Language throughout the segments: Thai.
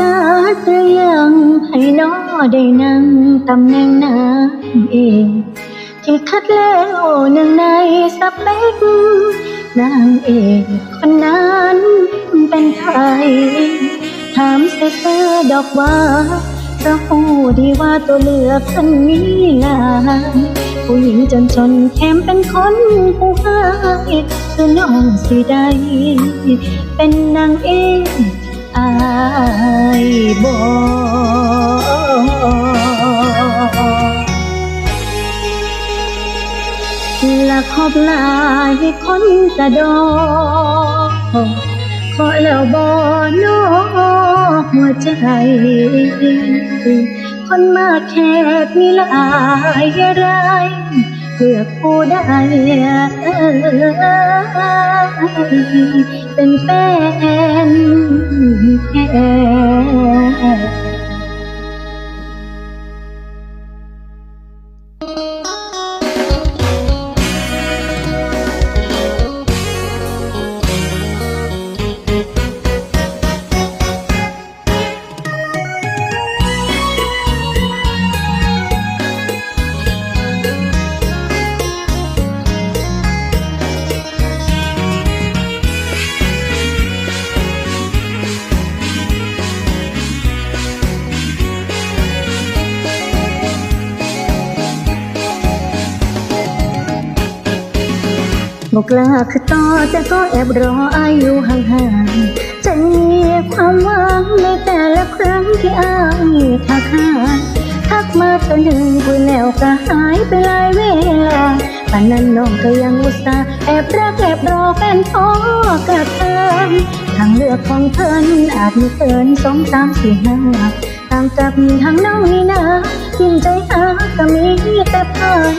กาสหรือยังให้น้อได้นั่งตำแหน่งนางเอกที่คัดแล้วหนึ่งในสเปกนางเอกคนนั้นเป็นใคร ถามเสือดอกว่าจะหูดีว่าตัวเลือกคนนี้ลายผู้หญิงจนจนแถมเป็นคนผู้ให้คือน้องสิได้ เป็นนางเอก อายบอกละคบหลายคนกระดอขอแล้วบอนอหัวใจ คนมาแค่มีหลายรายเลือผู้ใดเป็นแฟน บอกลาคือต่อแต่ก็แอบรออายุห่างๆใจมีความหวังในแต่ละครั้งที่อายทักหาทักมาเธอหนึ่งคุยแล้วก็หายไปหลายเวลาปานนั้นน้องก็ยังอุตส่าห์แอบรักแอบรอแฟนพ่อกระทำทางเลือกของเธอนั้นอาจมีเกินสองสามสี่ห้าตามกับทางน้องนี่นะยิ่งใจหาก็มีแต่พัน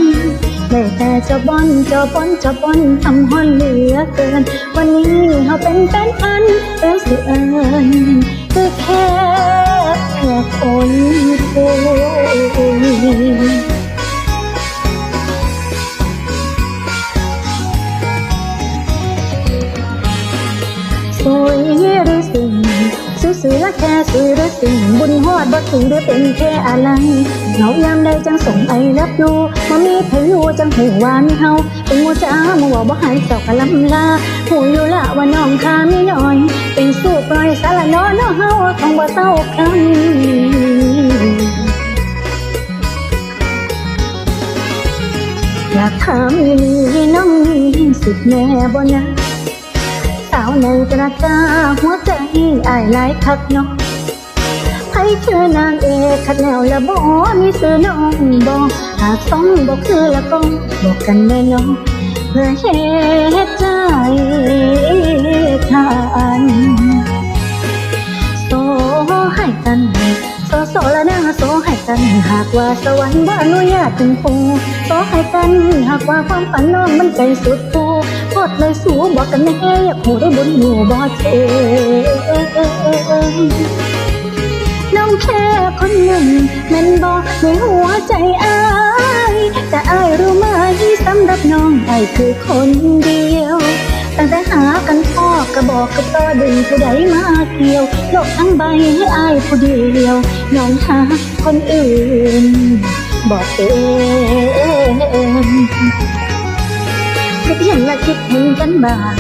ได้แต่เจะบอนเจะบอนเจะบอนทำฮอนเหลือเกิน วันนี้เขาเป็นแฟนพันแล้วสิเอิญคือแค่คนคุย สวยๆและแค่สวยหรือสิ่งบุญฮอดบ่ถึงหรือเป็นแค่อะไรเหงายามใดจังส่งไอรับดูมามีเพายุจังหูวามีเฮาเป็นหมูจ้ามาว่าบ่หายเจ้ากะลำลาหูอยู่ละว่าน้องคามีน้อย เป็นสู้ปล่อยสารน้อน้อเฮาคงบ่เศร้าคำอยากถามอีลีน้องมีสิทธิ์แน่บ่นะสาวในตระก้าหัวใจ อายหลายคักเนาะใครคือนางเอกคัดแล้วละบ่มีซื้อน้องบ่หากต้องบ่คือละก็บอกกันแน่เนาะเพื่อเฮ็ดใจทานโซให้กันโซโซละนะโซให้กัน หากว่าสวรรค์บ่อนุญาตถึงปูโซให้กัน หากว่าความฝันน้องมันไกลสุดปู โคตรเลยสูบอกกันแน่อยากหูได้บุญหมู่บ่เทน้องแค่คนหนึ่งมันบอกในหัวใจอายแต่อายรู้ไหมสำหรับน้องอายคือคนเดียวตั้งแต่หากันพ่อก็บอกกับต่อดึงผู้ใดมาเกี่ยวโลกทั้งใบให้อายผู้เดียวน้องหาคนอื่นบอกเป็น คิดเห็นและคิดถึงกันบ้าง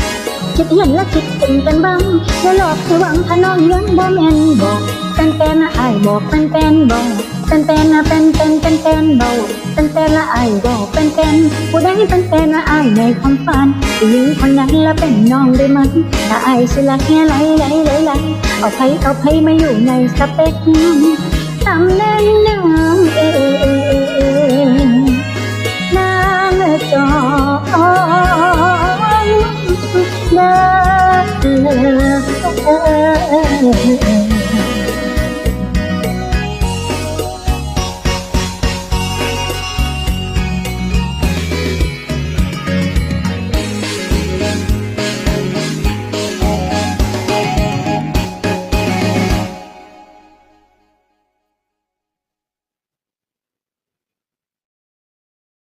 คิดเห็นและคิดถึงกันบ้างอย่าหลอกให้หวังถ้าน้องยังบ่แม่นบอกแฟนแฟนนะอายบอกแฟนแฟนบอกแฟนแฟนนะแฟนแฟนแฟนแฟนบอกแฟนแฟนละอายบอกแฟนแฟนผู้ใดแฟนแฟนๆนะอายในความฝันผู้หญิงคนนั้นละเป็นน้องได้มั้ยถ้าอายสิละแค่ไหลไหลไหลไหลเอาไผเอาไผมาอยู่ในสเปคตำแหน่งนาง